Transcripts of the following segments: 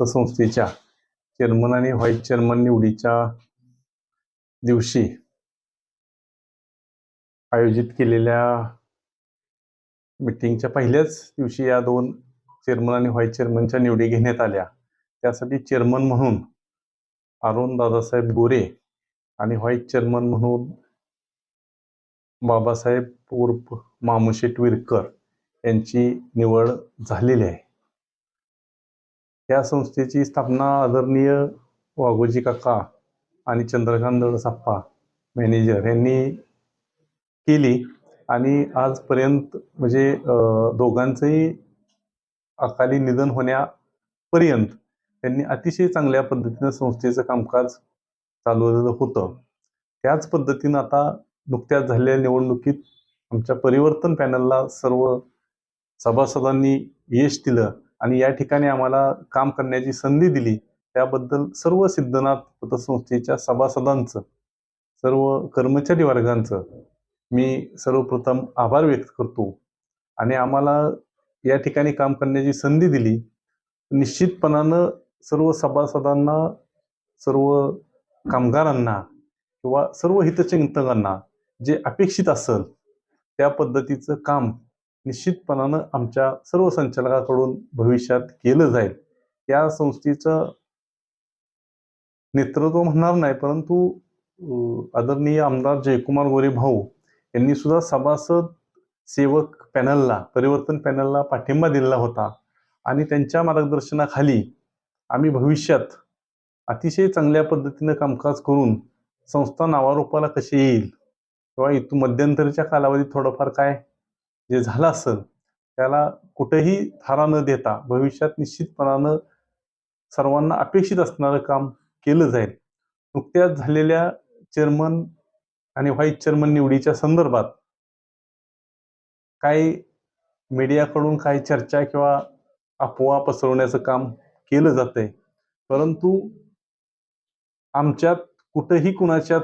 पतसंस्थेच्या chairman आणि vice chairman निवडीच्या दिवशी आयोजित केलेल्या मिटिंगच्या पहिल्याच दिवशी या दोन चेअरमन आणि व्हाईस चेअरमनच्या निवडी घेण्यात आल्या. त्यासाठी चेअरमन म्हणून अरुण दादासाहेब गोरे आणि व्हाईस चेअरमन म्हणून बाबासाहेब उर्फ मामुशेट विरकर यांची निवड झालेली आहे. या संस्थेची स्थापना आदरणीय वाघोजी काका आणि चंद्रकांत दळसाप्पा मॅनेजर यांनी केली. आणि आजपर्यंत म्हणजे दोघांचंही अकाली निधन होण्यापर्यंत त्यांनी अतिशय चांगल्या पद्धतीनं संस्थेचं कामकाज चालवलेलं होतं. त्याच पद्धतीनं आता नुकत्याच झालेल्या निवडणुकीत आमच्या परिवर्तन पॅनलला सर्व सभासदांनी यश दिलं. आणि या ठिकाणी आम्हाला काम करण्याची संधी दिली. त्याबद्दल सर्व सिद्धनाथ पतसंस्थेच्या सभासदांचं सर्व कर्मचारी वर्गांचं मी सर्वप्रथम आभार व्यक्त करतो. आणि आम्हाला या ठिकाणी काम करण्याची संधी दिली. निश्चितपणानं सर्व सभासदांना सर्व कामगारांना किंवा सर्व हितचिंतकांना जे अपेक्षित असेल त्या पद्धतीचं काम निश्चितपणानं आमच्या सर्व संचालकाकडून भविष्यात केलं जाईल. या संस्थेचं नेतृत्व म्हणणार नाही परंतु आदरणीय आमदार जयकुमार गोरे भाऊ यांनी सुद्धा सभासद सेवक पॅनलला परिवर्तन पॅनलला पाठिंबा दिलेला होता आणि त्यांच्या मार्गदर्शनाखाली आम्ही भविष्यात अतिशय चांगल्या पद्धतीनं कामकाज करून संस्था नावारूपाला कशी येईल किंवा इथून मध्यंतरीच्या कालावधीत थोडंफार काय जे झालं असेल त्याला कुठेही थारा न देता भविष्यात निश्चितपणानं सर्वांना अपेक्षित असणारं काम केलं जाईल. नुकत्याच झालेल्या चेअरमन आणि व्हाईस चेअरमन निवडीच्या संदर्भात काही मीडियाकडून काही चर्चा किंवा अफवा पसरवण्याचं काम केलं जातंय. परंतु आमच्यात कुठंही कुणाच्यात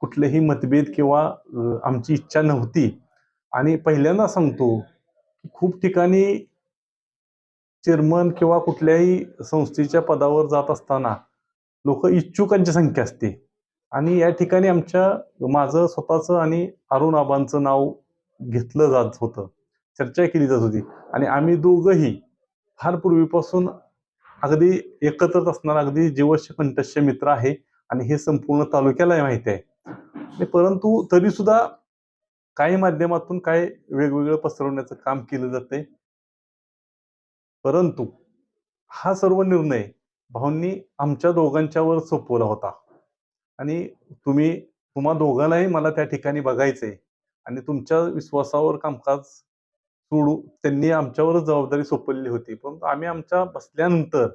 कुठलेही मतभेद किंवा आमची इच्छा नव्हती. आणि पहिल्यांदा सांगतो की खूप ठिकाणी चेअरमन किंवा कुठल्याही संस्थेच्या पदावर जात असताना लोक इच्छुकांची संख्या असते. आणि या ठिकाणी आमच्या माझं स्वतःचं आणि अरुण आबांचं नाव घेतलं जात होतं. चर्चा केली जात होती. आणि आम्ही दोघंही फार पूर्वीपासून अगदी एकत्रच असणारा अगदी जीवश्य कंठस्य मित्र आहे. आणि हे संपूर्ण तालुक्याला माहिती आहे. परंतु तरी सुद्धा काही माध्यमातून काय वेगवेगळं पसरवण्याचं काम केलं जाते परंतु हा सर्व निर्णय भाऊंनी आमच्या दोघांच्यावर सोपवला होता. आणि तुम्ही तुम्हा दोघांनाही मला त्या ठिकाणी बघायचंय आणि तुमच्या विश्वासावर कामकाज सोडू त्यांनी आमच्यावरच जबाबदारी सोपवलेली होती. परंतु आम्ही आमच्या बसल्यानंतर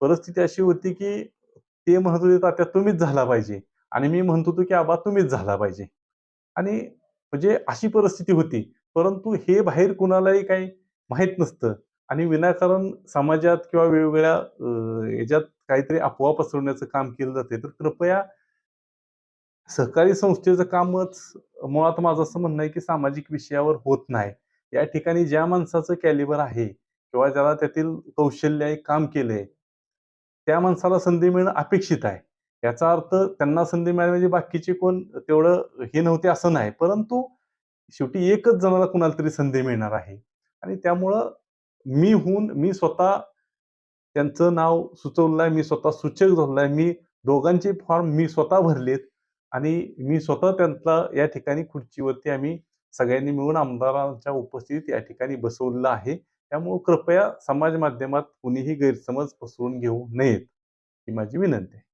परिस्थिती अशी होती की ते म्हणत होते तात्या तुम्हीच झाला पाहिजे. आणि मी म्हणत होतो की आबा तुम्हीच झाला पाहिजे. आणि म्हणजे अशी परिस्थिती होती. परंतु हे बाहेर कुणालाही काही माहीत नसतं. आणि विनाकारण समाजात किंवा वेगवेगळ्या याच्यात काहीतरी अफवा पसरवण्याचं काम केलं जाते. तर कृपया सहकारी संस्थेचं कामच मुळात माझं असं म्हणणं आहे की सामाजिक विषयावर होत नाही. या ठिकाणी ज्या माणसाचं कॅलिबर आहे किंवा ज्याला त्यातील कौशल्य आहे काम केलंय त्या माणसाला संधी मिळणं अपेक्षित आहे. याचा अर्थ त्यांना संधी मिळाली म्हणजे बाकीचे कोण तेवढं हे नव्हते असं नाही. परंतु शेवटी एकच जणाला कुणाला तरी संधी मिळणार आहे. आणि त्यामुळं मी होऊन मी स्वतः त्यांचं नाव सुचवलं आहे मी स्वतः सूचक धरलं आहे मी दोघांचे फॉर्म मी स्वतः भरलेत आणि मी स्वतः त्यांना या ठिकाणी खुर्चीवरती आम्ही सगळ्यांनी मिळून आमदारांच्या उपस्थितीत या ठिकाणी बसवलेलं आहे. त्यामुळे कृपया समाज माध्यमात कुणीही गैरसमज पसरून घेऊ नयेत. ही माझी विनंती आहे.